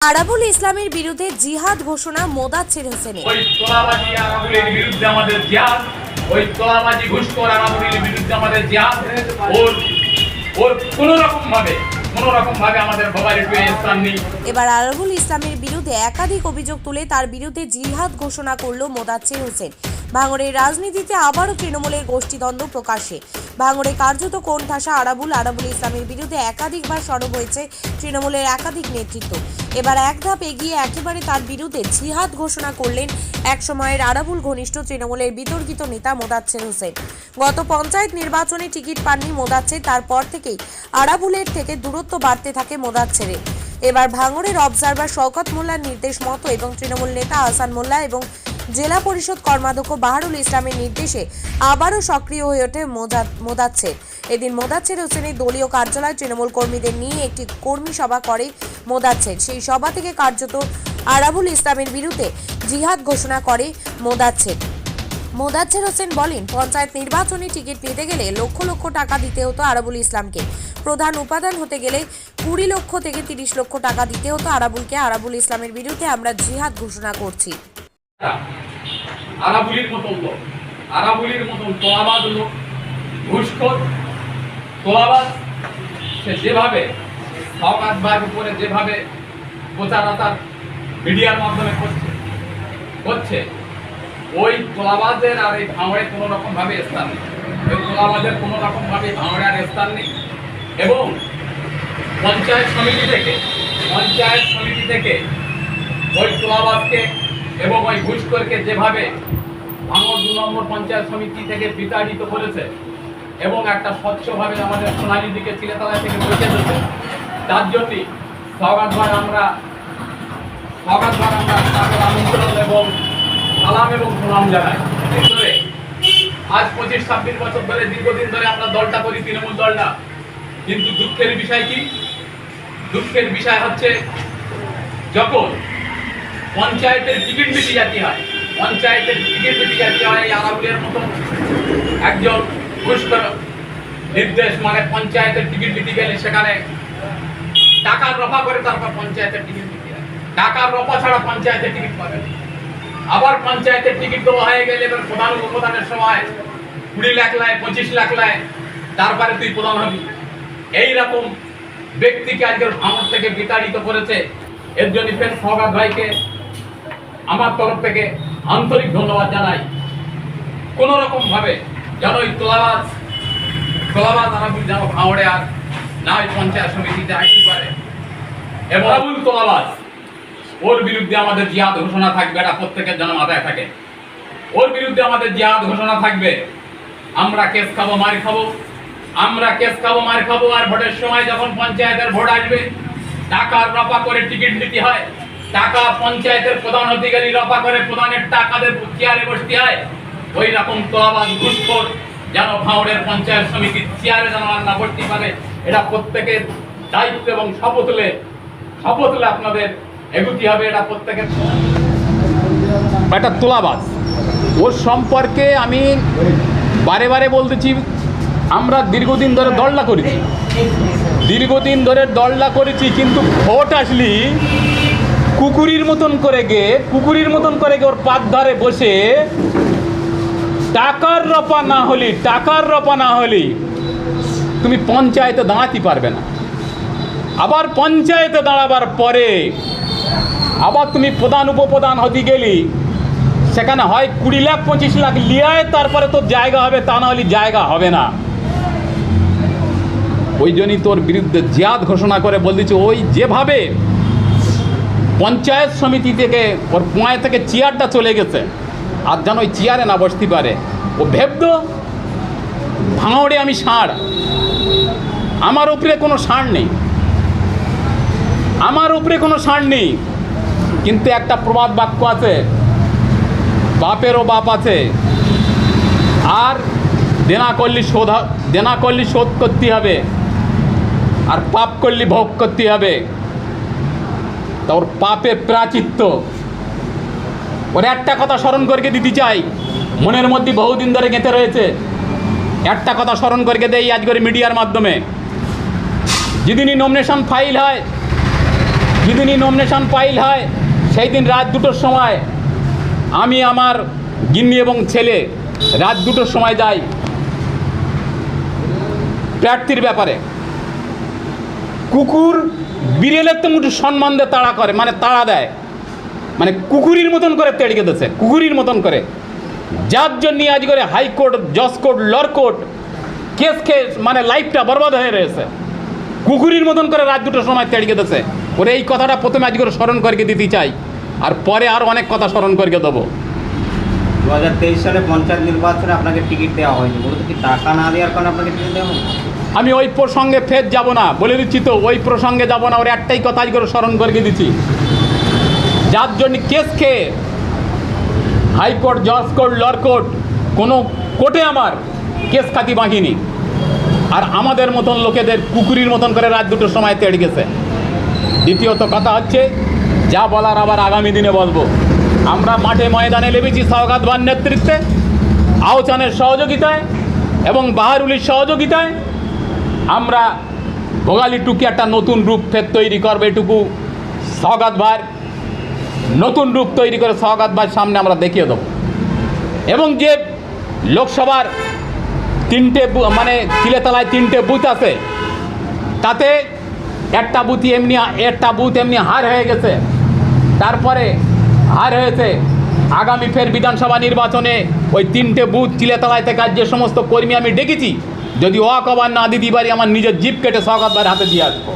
আরাবুল ইসলামের বিরুদ্ধে জিহাদ ঘোষণা মোদাচ্ছের হোসেনের ওই তোলাবাজি আরাবুলের বিরুদ্ধে আমাদের জিহাদ ওই তোলাবাজি ঘুষখোর আরাবুলের বিরুদ্ধে আমাদের জিহাদ ওর ওর কোনো রকম ভাবে কোনো রকম ভাবে আমাদের বাবার একটু স্থান নেই। এবার আরাবুল ইসলামের বিরুদ্ধে একাধিক অভিযোগ তুলে তার বিরুদ্ধে জিহাদ ঘোষণা করল মোদাচ্ছের হোসেন ভাঙড়ের রাজনীতিতে আবারও তৃণমূলের গোষ্ঠীদ্বন্দ্ব প্রকাশে ভাঙড়ে কার্যত কোন ঠাসা আরাবুল আরাবুল ইসলামের বিরুদ্ধে একাধিকবার সরব হয়েছে তৃণমূলের একাধিক নেতৃত্ব। এবার এক ধাপ এগিয়ে একেবারে তার বিরুদ্ধে জিহাদ ঘোষণা করলেন এক সময়ের আরাবুল ঘনিষ্ঠ তৃণমূলের বিতর্কিত নেতা মোদাচ্ছের হোসেন। গত পঞ্চায়েত নির্বাচনে টিকিট পাননি মোদাচ্ছের তারপর থেকেই আরাবুলের থেকে দূরত্ব বাড়তে থাকে মোদাচ্ছেরের এবার ভাঙড়ের অবজারভার শওকত মোল্লার নির্দেশ মতো এবং তৃণমূল নেতা আহসান মোল্লা এবং জেলা পরিষদ কর্মাধ্যক্ষ বাহারুল ইসলামের নির্দেশে আবারও সক্রিয় হয়ে ওঠে মোদাচ্ছের এদিন মোদাচ্ছের হোসেনের দলীয় কার্যালয় তৃণমূল কর্মীদের নিয়ে একটি কর্মী সভা করে মোদাচ্ছের সেই সভা থেকে কার্যত আরাবুল ইসলামের বিরুদ্ধে জিহাদ ঘোষণা করে মোদাচ্ছের মোদাচ্ছের হোসেন বলেন, পঞ্চায়েত নির্বাচনে টিকিট পেতে গেলে লক্ষ লক্ষ টাকা দিতে হতো আরাবুল ইসলামকে। প্রধান উপাদান হতে গেলে কুড়ি লক্ষ থেকে তিরিশ লক্ষ টাকা দিতে হতো আরাবুলকে। আরাবুল ইসলামের বিরুদ্ধে আমরা জিহাদ ঘোষণা করছি। আরাবুলির মতন লোক আরাবুলির মতন তোলাবাজ লোক ঘুষখোর তোলাবাজ, সে যেভাবে সকাত বার উপরে যেভাবে প্রচারতার মিডিয়ার মাধ্যমে করছে করছে, ওই তোলাবাজের আর এই ভাঙড়ে কোনো রকম ভাবে স্থান নেই। ওই তোলাবাজের কোনো রকম ভাবে ভাঙড়ে আর স্থান নেই। এবং পঞ্চায়েত সমিতি থেকে, পঞ্চায়েত সমিতি থেকে ওই তোলাবাজকে এবং ওই ঘুষখোরকে যেভাবে ভাঙড় দু নম্বর পঞ্চায়েত সমিতি থেকে বিতাড়িত করেছে এবং একটা স্বচ্ছভাবে আমাদের সোনালী দিকে চিলেতলা থেকে দিয়েছে, তার জন্যই সগাতবার আমরা সগাতবার আমরা তাদের আমন্ত্রণ এবং সালাম এবং সুনাম জানাই। আজ পঁচিশ, ছাব্বিশ বছর ধরে, দীর্ঘদিন ধরে আমরা দলটা করি, তৃণমূল দলটা কিন্তু দুঃখের বিষয় কি? দুঃখের বিষয় হচ্ছে, যখন পঞ্চায়েতের টিকিট মিটি জাতি হয়। পঞ্চায়েতের টিকিট মিটি জাতি হয় এই মতো একজন ঘুষখোর নির্দেশ মানে পঞ্চায়েতের টিকিট মিটি গেলে সেখানে টাকার রফা করে তারপর পঞ্চায়েতের টিকিট মিটি হয়। টাকার রফা ছাড়া পঞ্চায়েতের টিকিট পাবে। আবার পঞ্চায়েতের টিকিট দেওয়া হয়ে গেলে এবার প্রধান উপপ্রধানের সময় কুড়ি লাখ লায়, পঁচিশ লাখ লায় তারপরে তুই প্রধান হবি। এইরকম ব্যক্তিকে আজকের ভাঙর থেকে বিতাড়িত করেছে। এর জন্য ফের সৌগাত ভাইকে আমার তরফ থেকে আন্তরিক ধন্যবাদ জানাই। কোনো রকম ভাবে যেন ওই তোলাবাজ তোলাবাজ আরাবুল যেন ভাঙড়ে আর না ওই পঞ্চায়েত সমিতিতে আসতে পারে। এবং তোলাবাজ, ওর বিরুদ্ধে আমাদের জিহাদ ঘোষণা থাকবে, এটা প্রত্যেকের যেন মাথায় থাকে। ওর বিরুদ্ধে আমাদের জিহাদ ঘোষণা থাকবে, আমরা কেস খাব, মার খাব। আমরা কেস খাব, মার খাব, আর ভোটের সময় যখন পঞ্চায়েতের ভোট আসবে টাকা রফা করে টিকিট নিতে হয়। টাকা পঞ্চায়েতের প্রধান অধিকারী রফা করে প্রধানের টাকাদের চেয়ারে বসতে হয়। ওই রকম তোলাবাজ ঘুষখোর যেন ভাঁড়ের পঞ্চায়েত সমিতির চেয়ারে যেন আর না পারে, এটা প্রত্যেকের দায়িত্ব এবং শপথ লে শপথ লে আপনাদের এগুতি হবে, এটা প্রত্যেকের একটা তোলাবাজ। ওর সম্পর্কে আমি বারে বারে বলতেছি, আমরা দীর্ঘদিন ধরে দলটা করেছি। দীর্ঘদিন ধরে দলটা করেছি, কিন্তু ভোট আসলি কুকুরির মতন করে গে, কুকুরির মতন করে গে ওর পাত ধারে বসে। টাকার রপা না হলি, টাকার রপা না হলি, তুমি পঞ্চায়েতে দাঁড়াতে পারবে না। আবার পঞ্চায়েতে দাঁড়াবার পরে আবার তুমি প্রধান, উপপ্রধান হতে গেলি, সেখানে হয় কুড়ি লাখ, পঁচিশ লাখ লিয়ায়, তারপরে তোর জায়গা হবে, তা না হলে জায়গা হবে না। ওই জন্যই তোর বিরুদ্ধে জিয়াদ ঘোষণা করে বল দিচ্ছে ওই যেভাবে পঞ্চায়েত সমিতি থেকে ওর পোঁয়ায় থেকে চেয়ারটা চলে গেছে। আর যেন ওই চেয়ারে না বসতে পারে। ও ভেবদ ভাঙড়ে আমি ষাঁড়। আমার উপরে কোনো ষাঁড় নেই। আমার উপরে কোনো ষাঁড় নেই। কিন্তু একটা প্রবাদ বাক্য আছে বাপেরও বাপ আছে। আর দেনা করলি শোধ দেনা করলি শোধ করতে হবে। আর পাপ করলি ভোগ করতে হবে। তা ওর পাপে প্রাচিত্য। ওর একটা কথা স্মরণ করে দিতে চাই। মনের মধ্যে বহুদিন ধরে গেঁথে রয়েছে। একটা কথা স্মরণ করে দেই করে মিডিয়ার মাধ্যমে। যেদিনই নমিনেশন ফাইল হয়, যেদিনই নমিনেশন ফাইল হয়, সেই দিন রাত দুটোর সময় আমি, আমার গিন্নি এবং ছেলে রাত দুটোর সময় যাই প্রার্থীর ব্যাপারে। কুকুর বিড়েলের তো একটু সম্মান দিয়ে তাড়া করে মানে তাড়া দেয়। মানে কুকুরির মতন করে তেড়িয়ে দিচ্ছে কুকুরির মতন করে। যার জন্য আজ করে হাইকোর্ট জজ court law court case case মানে লাইফটা বরবাদ হয়ে রয়েছে। কুকুরির মতন করে রাত দুটোর সময় তেড়িয়ে দিচ্ছে ওরে এই কথাটা প্রথমে আজ করে স্মরণ করে দিতে চাই, আর পরে আর অনেক কথা স্মরণ করে দেবো। দু হাজার তেইশ সালে পঞ্চায়েত নির্বাচনে আপনাকে টিকিট দেওয়া হয়নি। বলতে কি টাকা না দেওয়ার কারণে আপনাকে টিকিট দেওয়া হয়নি আমি ওই প্রসঙ্গে ফের যাব না। বলে দিচ্ছি তো, ওই প্রসঙ্গে যাব না, ওর একটাই কথা করে স্মরণ করে দিচ্ছি। যার জন্য কেস খেয়ে হাইকোর্ট, জজ কোর্ট, লর কোর্ট, কোনো কোর্টে আমার কেস খাতি বাঁকিনি আর আমাদের মতন লোকেদের কুকুরির মতন করে রাত দুটোর সময় তেড়ে গেছে। দ্বিতীয়ত কথা হচ্ছে, যা বলার আবার আগামী দিনে বলব। আমরা মাঠে ময়দানে লেবেছি সওগাতবার নেতৃত্বে, আওচানের সহযোগিতায় এবং বাহারুলির সহযোগিতায়। আমরা ভোগালী টুকি একটা নতুন রূপ ফের তৈরি করবে, এটুকু সওগাত ভাইয়ের নতুন রূপ তৈরি করে সওগাত ভাইয়ের সামনে আমরা দেখিয়ে দেবো। এবং যে লোকসভার তিনটে মানে চিলেতলায় তিনটে বুথ আছে, তাতে একটা বুথ এমনি একটা বুথ এমনি হার হয়ে গেছে। তারপরে হার হয়েছে আগামী ফের বিধানসভা নির্বাচনে ওই তিনটে বুথ চিলেতলায় থেকে যে সমস্ত কর্মী আমি ডেকেছি যদি ওয়াক আবার না দিতে পারি আমার নিজের জিপ কেটে সকাতবার হাতে দিয়ে আসব।